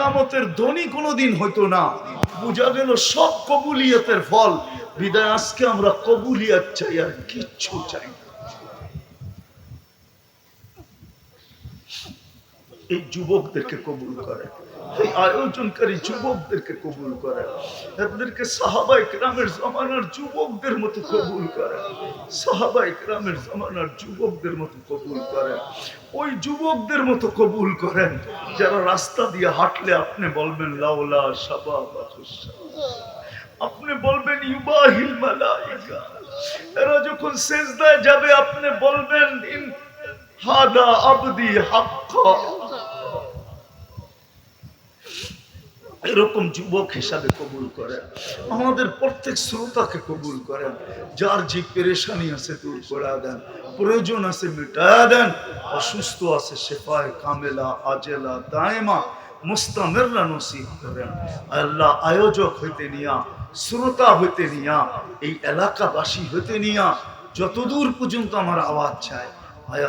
একামতের ধ্বনি কোনোদিন হইতো না। বোঝা গেল সব কবুলিয়তের ফল। বিদায়, আজকে আমরা কবুলিয়াত চাই আর কিচ্ছু চাই এই যুবকদেরকে কবুল করে। এই আয়োজনকারী যুবকদেরকে কবুল করে। এদেরকে সাহাবাই গ্রামের জমানার যুবকদের মতো কবুল করে। সাহাবাই গ্রামের জমানার যুবকদের মতো কবুল করে। ওই যুবকদের মতো কবুল করেন। যারা রাস্তা দিয়ে হাঁটলে আপনি বলবেন লাউলা সাবাব আপনি বলবেন, ইউবাহিল মালাইকা। এরা যখন সেজদায় যাবে, আপনি বলবেন হাদা আবদি হাক্কা। এরকম যুবক হিসাবে কবুল করেন। আমাদের প্রত্যেক শ্রোতাকে কবুল করেন। যার যে পেরেশানি আছে দূর করে দেন। প্রয়োজন আছে মিটায়া দেন, অসুস্থ আছে শেফায় কামেলা, আজেলা, দায়মা, মুস্তামেররা নসিব করেন আল্লাহ আয়োজক হইতে নিয়া, শ্রোতা হইতে নিয়া, এই এলাকাবাসী হইতে নিয়া, যতদূর পর্যন্ত আমার আওয়াজ চায় আয়